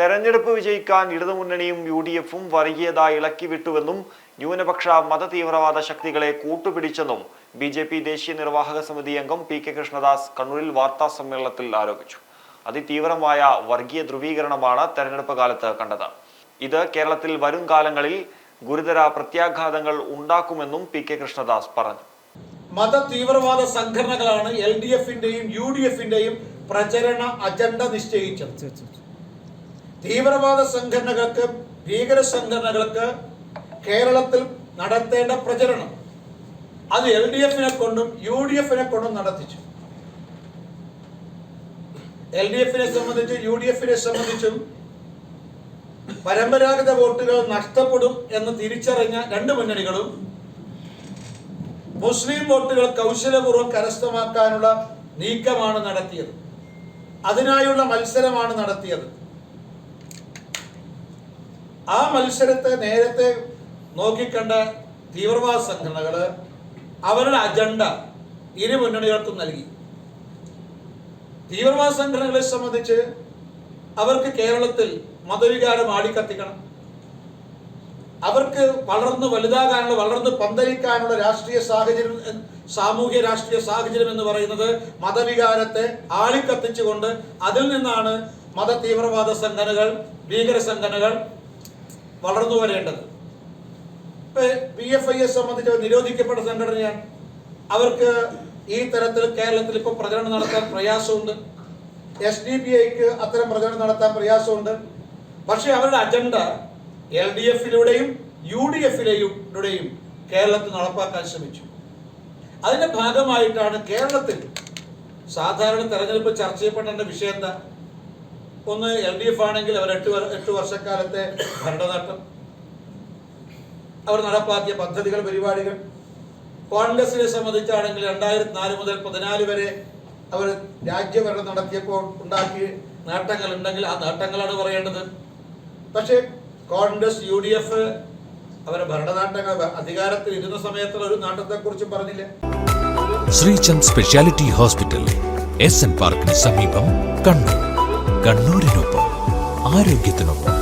തെരഞ്ഞെടുപ്പ് വിജയിക്കാൻ ഇടതുമുന്നണിയും U D എഫും വർഗീയത ഇളക്കിവിട്ടുവെന്നും ന്യൂനപക്ഷ മതതീവ്രവാദ ശക്തികളെ കൂട്ടുപിടിച്ചെന്നും ബി ജെ പി ദേശീയ നിർവാഹക സമിതി അംഗം പി കെ കൃഷ്ണദാസ് കണ്ണൂരിൽ വാർത്താ സമ്മേളനത്തിൽ ആരോപിച്ചു. അതിതീവ്രമായ വർഗീയ ധ്രുവീകരണമാണ് തെരഞ്ഞെടുപ്പ് കാലത്ത് കണ്ടത്. ഇത് കേരളത്തിൽ വരും കാലങ്ങളിൽ ഗുരുതര പ്രത്യാഘാതങ്ങൾ ഉണ്ടാക്കുമെന്നും പി കെ കൃഷ്ണദാസ് പറഞ്ഞു. മത തീവ്രവാദ സംഘടനകളാണ് എൽ ഡി എഫിന്റെയും യു ഡി എഫിന്റെയും പ്രചരണ അജണ്ട നിശ്ചയിച്ചത്. തീവ്രവാദ സംഘടനകൾക്ക് ഭീകര സംഘടനകൾക്ക് കേരളത്തിൽ നടത്തേണ്ട പ്രചരണം. അത് എൽ ഡി എഫിനെ കൊണ്ടും യു ഡി എഫിനെ കൊണ്ടും നടത്തിച്ചു. എൽ ഡി എഫിനെ സംബന്ധിച്ചും യു ഡി എഫിനെ സംബന്ധിച്ചും പരമ്പരാഗത വോട്ടുകൾ നഷ്ടപ്പെടും എന്ന് തിരിച്ചറിഞ്ഞ രണ്ട് മുന്നണികളും മുസ്ലിം വോട്ടുകൾ കൗശലപൂർവം കരസ്ഥമാക്കാനുള്ള നീക്കമാണ് നടത്തിയത്. അതിനായുള്ള മത്സരമാണ് നടത്തിയത്. ആ മത്സരത്തെ നേരത്തെ നോക്കിക്കണ്ട തീവ്രവാദ സംഘടനകൾ അവരുടെ അജണ്ട ഇരു മുന്നണികൾക്കും നൽകി. തീവ്രവാദ സംഘടനകളെ സംബന്ധിച്ച് അവർക്ക് കേരളത്തിൽ മതവികാരം ആടിക്കത്തിക്കണം. അവർക്ക് വളർന്ന് വലുതാകാനുള്ള വളർന്ന് പന്തലിക്കാനുള്ള രാഷ്ട്രീയ സാഹചര്യം സാമൂഹ്യ രാഷ്ട്രീയ സാഹചര്യം എന്ന് പറയുന്നത് മതവികാരത്തെ ആളിക്കത്തിച്ചുകൊണ്ട് അതിൽ നിന്നാണ് മത തീവ്രവാദ സംഘടനകൾ ഭീകര സംഘടനകൾ വളർന്നു വരേണ്ടത്. പി എഫ് ഐയെ സംബന്ധിച്ച് നിരോധിക്കപ്പെട്ട സംഘടനയാണ്. അവർക്ക് ഈ തരത്തിൽ കേരളത്തിൽ ഇപ്പോൾ പ്രചരണം നടത്താൻ പ്രയാസമുണ്ട്. എസ് ഡി പി ഐക്ക് അത്തരം പ്രചരണം നടത്താൻ പ്രയാസമുണ്ട്. പക്ഷേ അവരുടെ അജണ്ട എൽ ഡി എഫിലൂടെയും യു ഡി എഫിലെയും കേരളത്തിൽ നടപ്പാക്കാൻ ശ്രമിച്ചു. അതിന്റെ ഭാഗമായിട്ടാണ് കേരളത്തിൽ സാധാരണ തെരഞ്ഞെടുപ്പ് ചർച്ച ചെയ്യപ്പെടേണ്ട വിഷയം എന്താ? ഒന്ന് എൽ ഡി എഫ് ആണെങ്കിൽ അവർ എട്ട് എട്ട് വർഷക്കാലത്തെ ഭരണനേട്ടം അവർ നടപ്പാക്കിയ പദ്ധതികൾ പരിപാടികൾ. കോൺഗ്രസിനെ സംബന്ധിച്ചാണെങ്കിൽ രണ്ടായിരത്തി നാല് മുതൽ പതിനാല് വരെ അവർ രാജ്യഭരണം നടത്തിയപ്പോൾ ഉണ്ടാക്കിയ നേട്ടങ്ങൾ ഉണ്ടെങ്കിൽ ആ നേട്ടങ്ങളാണ് പറയേണ്ടത്. പക്ഷേ കോൺഗ്രസ് യു ഡി എഫ് അവരെ ഭരണനാട്ടങ്ങൾ അധികാരത്തിൽ ഇരുന്ന സമയത്തുള്ള ഒരു നേട്ടത്തെക്കുറിച്ചും പറഞ്ഞില്ല. Sreechand speciality hospital S N പാർക്കിന് സമീപം കണ്ണൂർ. കണ്ണൂരിനൊപ്പം ആരോഗ്യത്തിനൊപ്പം.